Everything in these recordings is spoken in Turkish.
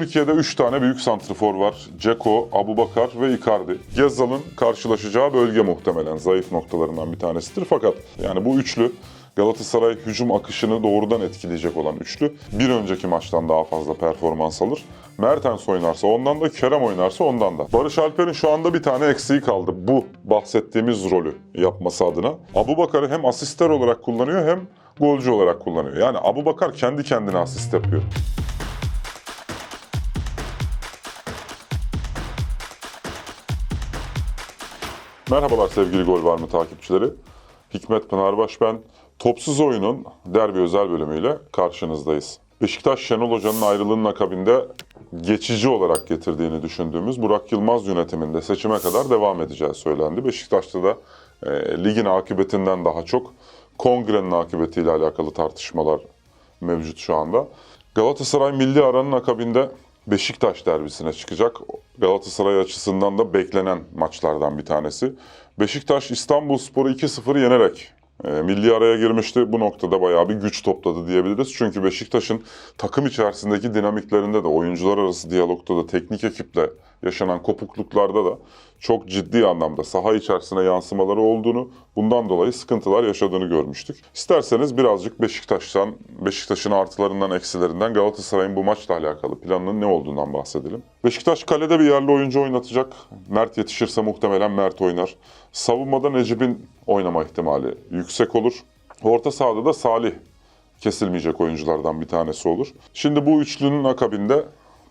Türkiye'de 3 tane büyük santrifor var. Ceko, Abubakar ve Icardi. Gezzal'ın karşılaşacağı bölge muhtemelen zayıf noktalarından bir tanesidir. Fakat yani bu üçlü Galatasaray hücum akışını doğrudan etkileyecek olan üçlü bir önceki maçtan daha fazla performans alır. Mertens oynarsa ondan da, Kerem oynarsa ondan da. Barış Alper'in şu anda bir tane eksiği kaldı. Bu bahsettiğimiz rolü yapması adına. Abubakar'ı hem asistler olarak kullanıyor hem golcü olarak kullanıyor. Yani Abubakar kendi kendine asist yapıyor. Merhabalar sevgili Gol Var mı takipçileri? Hikmet Pınarbaş ben. Topsuz Oyun'un derbi özel bölümüyle karşınızdayız. Beşiktaş Şenol Hoca'nın ayrılığının akabinde geçici olarak getirdiğini düşündüğümüz Burak Yılmaz yönetiminde seçime kadar devam edeceği söylendi. Beşiktaş'ta da e, ligin akıbetinden daha çok kongrenin akıbetiyle alakalı tartışmalar mevcut şu anda. Galatasaray milli aranın akabinde Beşiktaş derbisine çıkacak. Galatasaray açısından da beklenen maçlardan bir tanesi. Beşiktaş İstanbulspor'u 2-0 yenerek e, milli araya girmişti. Bu noktada bayağı bir güç topladı diyebiliriz. Çünkü Beşiktaş'ın takım içerisindeki dinamiklerinde de, oyuncular arası diyalogda da, teknik ekiple yaşanan kopukluklarda da çok ciddi anlamda saha içerisine yansımaları olduğunu, bundan dolayı sıkıntılar yaşadığını görmüştük. İsterseniz birazcık Beşiktaş'tan, Beşiktaş'ın artılarından, eksilerinden Galatasaray'ın bu maçla alakalı planının ne olduğundan bahsedelim. Beşiktaş kalede bir yerli oyuncu oynatacak. Mert yetişirse muhtemelen Mert oynar. Savunmada Necip'in oynama ihtimali yüksek olur. Orta sahada da Salih kesilmeyecek oyunculardan bir tanesi olur. Şimdi bu üçlünün akabinde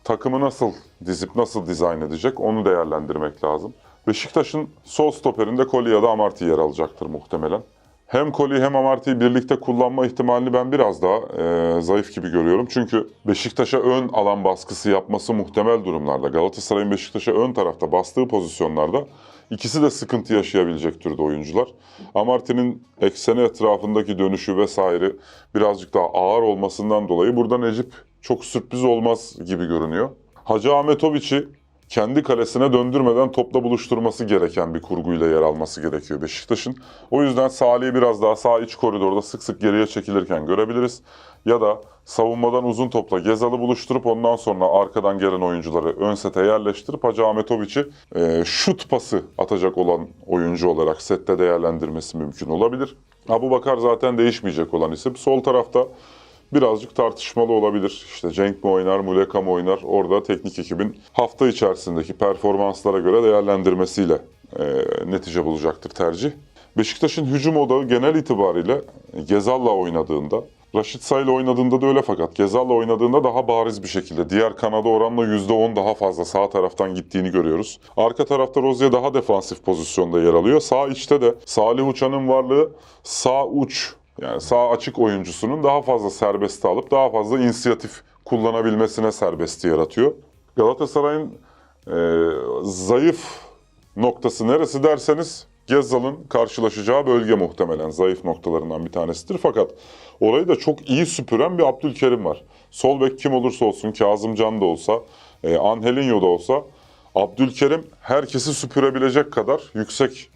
takımı nasıl dizip nasıl dizayn edecek onu değerlendirmek lazım. Beşiktaş'ın sol stoperinde Koli ya da Amarty yer alacaktır muhtemelen. Hem Koli hem Amarty'yi birlikte kullanma ihtimalini ben biraz daha e, zayıf gibi görüyorum. Çünkü Beşiktaş'a ön alan baskısı yapması muhtemel durumlarda. Galatasaray'ın Beşiktaş'a ön tarafta bastığı pozisyonlarda ikisi de sıkıntı yaşayabilecek türde oyuncular. Amarty'nin ekseni etrafındaki dönüşü vesaire birazcık daha ağır olmasından dolayı burada Necip çok sürpriz olmaz gibi görünüyor. Hacı Ahmetoviç'i kendi kalesine döndürmeden topla buluşturması gereken bir kurguyla yer alması gerekiyor Beşiktaş'ın. O yüzden Salih'i biraz daha sağ iç koridorda sık sık geriye çekilirken görebiliriz. Ya da savunmadan uzun topla Gezal'ı buluşturup ondan sonra arkadan gelen oyuncuları ön sete yerleştirip Hacı Ahmetoviç'i e, şut pası atacak olan oyuncu olarak sette değerlendirmesi mümkün olabilir. Abu Bakar zaten değişmeyecek olan isim. Sol tarafta birazcık tartışmalı olabilir. İşte Cenk mi oynar, Muleka mı oynar? Orada teknik ekibin hafta içerisindeki performanslara göre değerlendirmesiyle e, netice bulacaktır tercih. Beşiktaş'ın hücum odağı genel itibariyle Gezal'la oynadığında, Raşit Say'la oynadığında da öyle fakat Gezal'la oynadığında daha bariz bir şekilde diğer kanada oranla %10 daha fazla sağ taraftan gittiğini görüyoruz. Arka tarafta Rozier daha defansif pozisyonda yer alıyor. Sağ içte de Salih Uçan'ın varlığı sağ uç yani sağ açık oyuncusunun daha fazla serbest alıp daha fazla inisiyatif kullanabilmesine serbesti yaratıyor. Galatasaray'ın e, zayıf noktası neresi derseniz Gezzal'ın karşılaşacağı bölge muhtemelen zayıf noktalarından bir tanesidir. Fakat orayı da çok iyi süpüren bir Abdülkerim var. Sol bek kim olursa olsun, Kazımcan da olsa, e, Angelinho da olsa Abdülkerim herkesi süpürebilecek kadar yüksek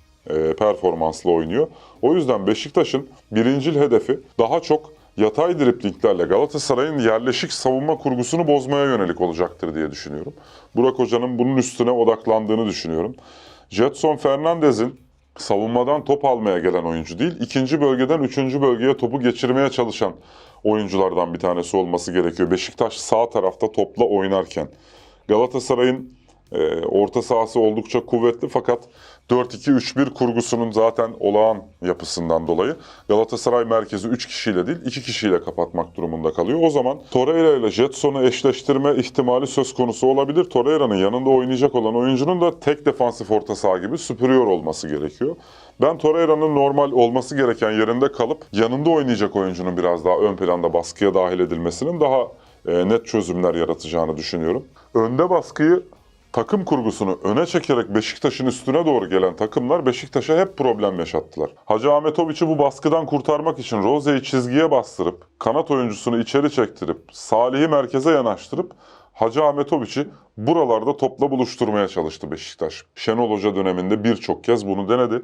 performansla oynuyor. O yüzden Beşiktaş'ın birincil hedefi daha çok yatay driplinglerle Galatasaray'ın yerleşik savunma kurgusunu bozmaya yönelik olacaktır diye düşünüyorum. Burak Hoca'nın bunun üstüne odaklandığını düşünüyorum. Jetson Fernandez'in savunmadan top almaya gelen oyuncu değil, ikinci bölgeden üçüncü bölgeye topu geçirmeye çalışan oyunculardan bir tanesi olması gerekiyor. Beşiktaş sağ tarafta topla oynarken. Galatasaray'ın e, orta sahası oldukça kuvvetli fakat 4-2-3-1 kurgusunun zaten olağan yapısından dolayı Galatasaray merkezi 3 kişiyle değil 2 kişiyle kapatmak durumunda kalıyor. O zaman Torreira ile Jetson'u eşleştirme ihtimali söz konusu olabilir. Torreira'nın yanında oynayacak olan oyuncunun da tek defansif orta saha gibi süpürüyor olması gerekiyor. Ben Torreira'nın normal olması gereken yerinde kalıp yanında oynayacak oyuncunun biraz daha ön planda baskıya dahil edilmesinin daha e, net çözümler yaratacağını düşünüyorum. Önde baskıyı takım kurgusunu öne çekerek Beşiktaş'ın üstüne doğru gelen takımlar Beşiktaş'a hep problem yaşattılar. Hacı Ahmetoviç'i bu baskıdan kurtarmak için Roze'yi çizgiye bastırıp, kanat oyuncusunu içeri çektirip, Salih'i merkeze yanaştırıp, Hacı Ahmetoviç'i buralarda topla buluşturmaya çalıştı Beşiktaş. Şenol Hoca döneminde birçok kez bunu denedi.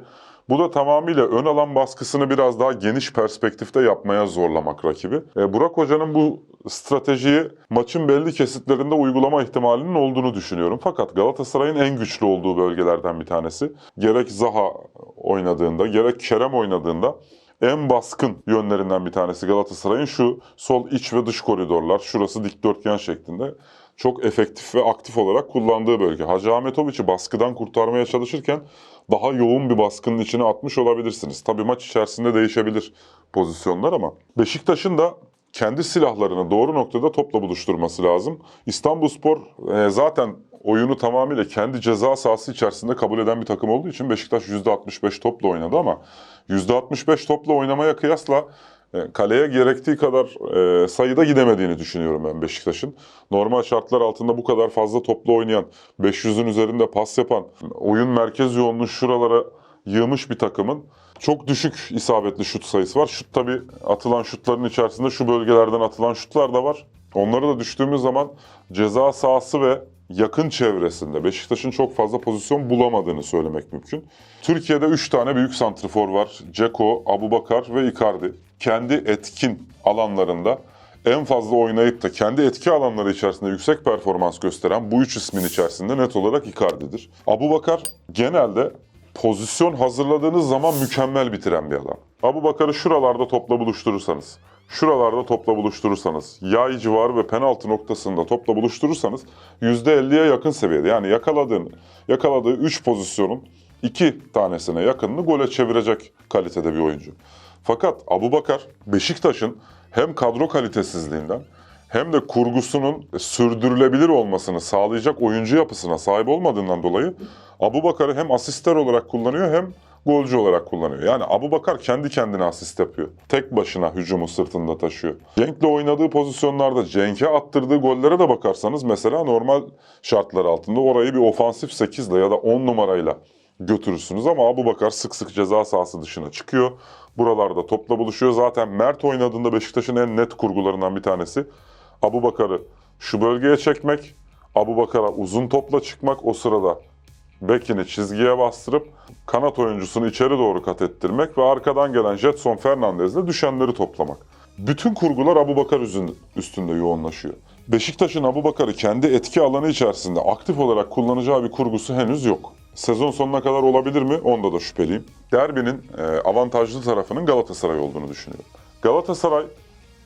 Bu da tamamıyla ön alan baskısını biraz daha geniş perspektifte yapmaya zorlamak rakibi. E, Burak Hoca'nın bu stratejiyi maçın belli kesitlerinde uygulama ihtimalinin olduğunu düşünüyorum. Fakat Galatasaray'ın en güçlü olduğu bölgelerden bir tanesi. Gerek Zaha oynadığında, gerek Kerem oynadığında en baskın yönlerinden bir tanesi Galatasaray'ın şu sol iç ve dış koridorlar. Şurası dikdörtgen şeklinde çok efektif ve aktif olarak kullandığı bölge. Hacı Ahmetoviç'i baskıdan kurtarmaya çalışırken daha yoğun bir baskının içine atmış olabilirsiniz. Tabii maç içerisinde değişebilir pozisyonlar ama Beşiktaş'ın da kendi silahlarını doğru noktada topla buluşturması lazım. İstanbulspor e, zaten oyunu tamamıyla kendi ceza sahası içerisinde kabul eden bir takım olduğu için Beşiktaş %65 topla oynadı ama %65 topla oynamaya kıyasla kaleye gerektiği kadar e, sayıda gidemediğini düşünüyorum ben Beşiktaş'ın. Normal şartlar altında bu kadar fazla topla oynayan, 500'ün üzerinde pas yapan, oyun merkez yoğunluğu şuralara yığmış bir takımın çok düşük isabetli şut sayısı var. Şut tabii atılan şutların içerisinde şu bölgelerden atılan şutlar da var. Onları da düştüğümüz zaman ceza sahası ve yakın çevresinde Beşiktaş'ın çok fazla pozisyon bulamadığını söylemek mümkün. Türkiye'de 3 tane büyük santrfor var. Ceko, Abubakar ve Icardi. Kendi etkin alanlarında en fazla oynayıp da kendi etki alanları içerisinde yüksek performans gösteren bu üç ismin içerisinde net olarak Icardi'dir. Abubakar genelde pozisyon hazırladığınız zaman mükemmel bitiren bir adam. Abubakar'ı şuralarda topla buluşturursanız, şuralarda topla buluşturursanız, yay civarı ve penaltı noktasında topla buluşturursanız %50'ye yakın seviyede. Yani yakaladığın, yakaladığı 3 pozisyonun 2 tanesine yakınını gole çevirecek kalitede bir oyuncu. Fakat Abubakar Beşiktaş'ın hem kadro kalitesizliğinden hem de kurgusunun sürdürülebilir olmasını sağlayacak oyuncu yapısına sahip olmadığından dolayı Abubakar'ı hem asistler olarak kullanıyor hem golcü olarak kullanıyor. Yani Abubakar kendi kendine asist yapıyor. Tek başına hücumu sırtında taşıyor. Cenk'le oynadığı pozisyonlarda Cenk'e attırdığı gollere de bakarsanız mesela normal şartlar altında orayı bir ofansif 8 ile ya da 10 numarayla götürürsünüz ama Abubakar sık sık ceza sahası dışına çıkıyor. Buralarda topla buluşuyor. Zaten Mert oynadığında Beşiktaş'ın en net kurgularından bir tanesi. Abubakar'ı şu bölgeye çekmek, Abubakar'a uzun topla çıkmak o sırada bekini çizgiye bastırıp kanat oyuncusunu içeri doğru kat ettirmek ve arkadan gelen Jetson Fernandez'le düşenleri toplamak. Bütün kurgular Abubakar üzün- üstünde yoğunlaşıyor. Beşiktaş'ın Abubakar'ı kendi etki alanı içerisinde aktif olarak kullanacağı bir kurgusu henüz yok. Sezon sonuna kadar olabilir mi? Onda da şüpheliyim. Derbinin e, avantajlı tarafının Galatasaray olduğunu düşünüyorum. Galatasaray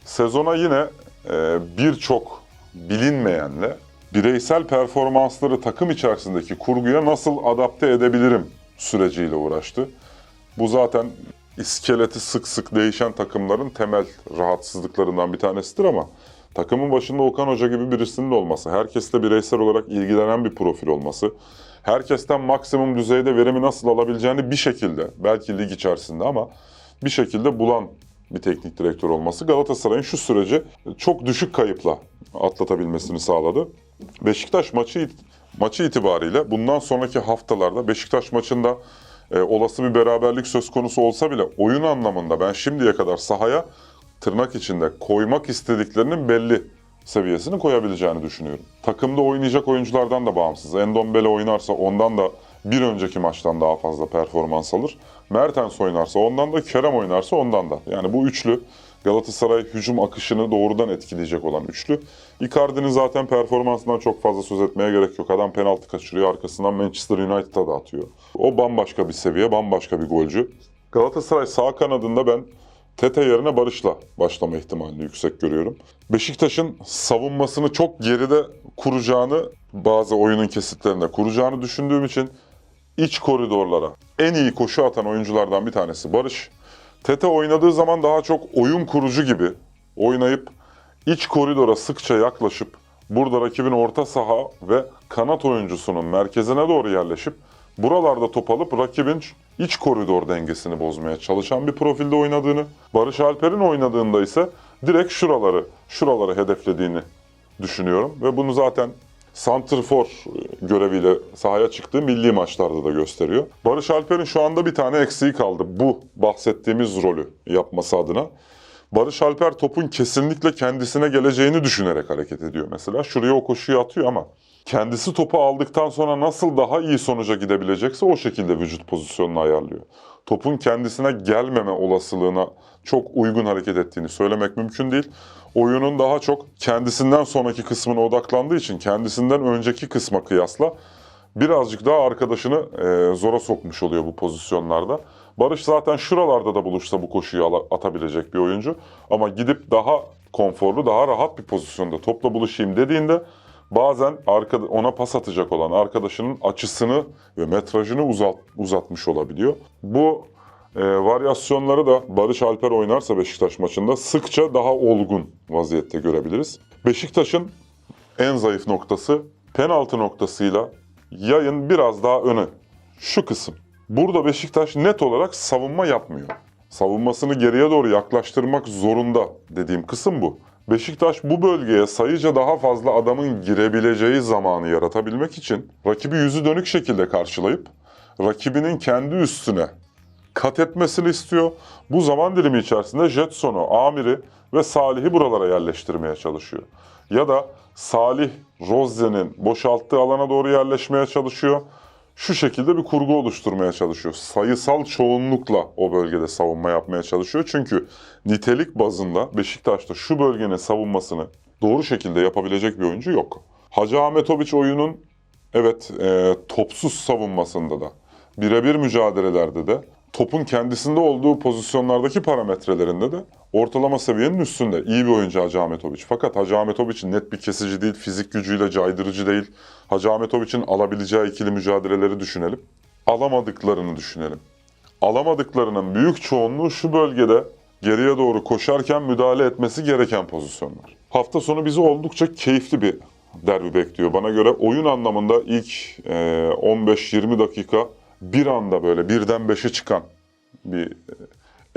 sezona yine e, birçok bilinmeyenle bireysel performansları takım içerisindeki kurguya nasıl adapte edebilirim süreciyle uğraştı. Bu zaten iskeleti sık sık değişen takımların temel rahatsızlıklarından bir tanesidir ama takımın başında Okan Hoca gibi birisinin de olması, herkesle bireysel olarak ilgilenen bir profil olması, herkesten maksimum düzeyde verimi nasıl alabileceğini bir şekilde, belki lig içerisinde ama bir şekilde bulan bir teknik direktör olması Galatasaray'ın şu süreci çok düşük kayıpla atlatabilmesini sağladı. Beşiktaş maçı maçı itibariyle bundan sonraki haftalarda Beşiktaş maçında e, olası bir beraberlik söz konusu olsa bile oyun anlamında ben şimdiye kadar sahaya tırnak içinde koymak istediklerinin belli seviyesini koyabileceğini düşünüyorum. Takımda oynayacak oyunculardan da bağımsız. Endombele oynarsa ondan da bir önceki maçtan daha fazla performans alır. Mertens oynarsa ondan da, Kerem oynarsa ondan da. Yani bu üçlü Galatasaray hücum akışını doğrudan etkileyecek olan üçlü. Icardi'nin zaten performansından çok fazla söz etmeye gerek yok. Adam penaltı kaçırıyor, arkasından Manchester United'a da atıyor. O bambaşka bir seviye, bambaşka bir golcü. Galatasaray sağ kanadında ben Tete yerine Barış'la başlama ihtimalini yüksek görüyorum. Beşiktaş'ın savunmasını çok geride kuracağını, bazı oyunun kesitlerinde kuracağını düşündüğüm için iç koridorlara en iyi koşu atan oyunculardan bir tanesi Barış. Tete oynadığı zaman daha çok oyun kurucu gibi oynayıp iç koridora sıkça yaklaşıp burada rakibin orta saha ve kanat oyuncusunun merkezine doğru yerleşip buralarda top alıp rakibin iç koridor dengesini bozmaya çalışan bir profilde oynadığını, Barış Alper'in oynadığında ise direkt şuraları, şuraları hedeflediğini düşünüyorum ve bunu zaten santrfor göreviyle sahaya çıktığı milli maçlarda da gösteriyor. Barış Alper'in şu anda bir tane eksiği kaldı. Bu bahsettiğimiz rolü yapması adına. Barış Alper topun kesinlikle kendisine geleceğini düşünerek hareket ediyor mesela. Şuraya o koşuyu atıyor ama kendisi topu aldıktan sonra nasıl daha iyi sonuca gidebilecekse o şekilde vücut pozisyonunu ayarlıyor. Topun kendisine gelmeme olasılığına çok uygun hareket ettiğini söylemek mümkün değil. Oyunun daha çok kendisinden sonraki kısmına odaklandığı için kendisinden önceki kısma kıyasla birazcık daha arkadaşını e, zora sokmuş oluyor bu pozisyonlarda. Barış zaten şuralarda da buluşsa bu koşuyu atabilecek bir oyuncu. Ama gidip daha konforlu, daha rahat bir pozisyonda topla buluşayım dediğinde bazen ona pas atacak olan arkadaşının açısını ve metrajını uzat, uzatmış olabiliyor. Bu e, varyasyonları da Barış Alper oynarsa Beşiktaş maçında sıkça daha olgun vaziyette görebiliriz. Beşiktaş'ın en zayıf noktası penaltı noktasıyla yayın biraz daha öne. Şu kısım. Burada Beşiktaş net olarak savunma yapmıyor. Savunmasını geriye doğru yaklaştırmak zorunda dediğim kısım bu. Beşiktaş bu bölgeye sayıca daha fazla adamın girebileceği zamanı yaratabilmek için rakibi yüzü dönük şekilde karşılayıp rakibinin kendi üstüne kat etmesini istiyor. Bu zaman dilimi içerisinde Jetson'u, Amir'i ve Salih'i buralara yerleştirmeye çalışıyor. Ya da Salih, Rozze'nin boşalttığı alana doğru yerleşmeye çalışıyor. Şu şekilde bir kurgu oluşturmaya çalışıyor. Sayısal çoğunlukla o bölgede savunma yapmaya çalışıyor. Çünkü nitelik bazında Beşiktaş'ta şu bölgenin savunmasını doğru şekilde yapabilecek bir oyuncu yok. Hacı Ahmetoviç oyunun evet e, topsuz savunmasında da birebir mücadelelerde de topun kendisinde olduğu pozisyonlardaki parametrelerinde de ortalama seviyenin üstünde. İyi bir oyuncu Hacı Ahmetoviç. Fakat Hacı Ahmetoviç net bir kesici değil, fizik gücüyle caydırıcı değil. Hacı Ahmetoviç'in alabileceği ikili mücadeleleri düşünelim. Alamadıklarını düşünelim. Alamadıklarının büyük çoğunluğu şu bölgede geriye doğru koşarken müdahale etmesi gereken pozisyonlar. Hafta sonu bizi oldukça keyifli bir derbi bekliyor. Bana göre oyun anlamında ilk e, 15-20 dakika bir anda böyle birden beşe çıkan bir e,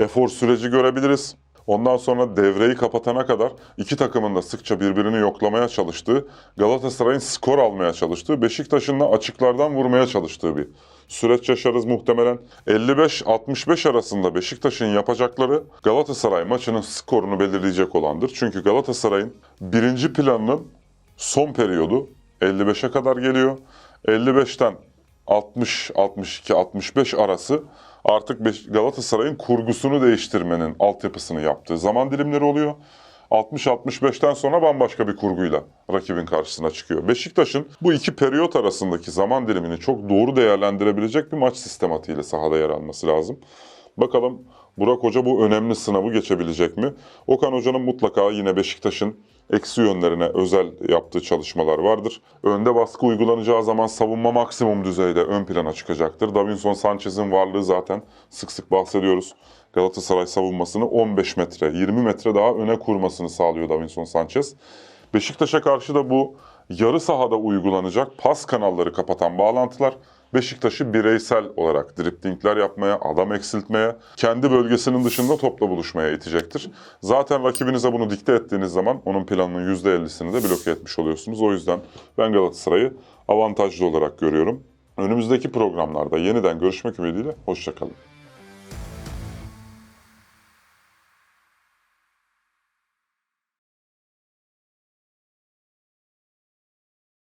efor süreci görebiliriz. Ondan sonra devreyi kapatana kadar iki takımın da sıkça birbirini yoklamaya çalıştığı, Galatasaray'ın skor almaya çalıştığı, Beşiktaş'ın da açıklardan vurmaya çalıştığı bir süreç yaşarız muhtemelen. 55-65 arasında Beşiktaş'ın yapacakları Galatasaray maçının skorunu belirleyecek olandır. Çünkü Galatasaray'ın birinci planının son periyodu 55'e kadar geliyor. 55'ten 60, 62, 65 arası artık Galatasaray'ın kurgusunu değiştirmenin altyapısını yaptığı zaman dilimleri oluyor. 60-65'ten sonra bambaşka bir kurguyla rakibin karşısına çıkıyor. Beşiktaş'ın bu iki periyot arasındaki zaman dilimini çok doğru değerlendirebilecek bir maç sistematiğiyle sahada yer alması lazım. Bakalım Burak Hoca bu önemli sınavı geçebilecek mi? Okan Hoca'nın mutlaka yine Beşiktaş'ın eksi yönlerine özel yaptığı çalışmalar vardır. Önde baskı uygulanacağı zaman savunma maksimum düzeyde ön plana çıkacaktır. Davinson Sanchez'in varlığı zaten sık sık bahsediyoruz. Galatasaray savunmasını 15 metre, 20 metre daha öne kurmasını sağlıyor Davinson Sanchez. Beşiktaş'a karşı da bu yarı sahada uygulanacak pas kanalları kapatan bağlantılar Beşiktaş'ı bireysel olarak driplingler yapmaya, adam eksiltmeye, kendi bölgesinin dışında topla buluşmaya itecektir. Zaten rakibinize bunu dikte ettiğiniz zaman onun planının %50'sini de bloke etmiş oluyorsunuz. O yüzden ben Galatasaray'ı avantajlı olarak görüyorum. Önümüzdeki programlarda yeniden görüşmek ümidiyle, hoşçakalın.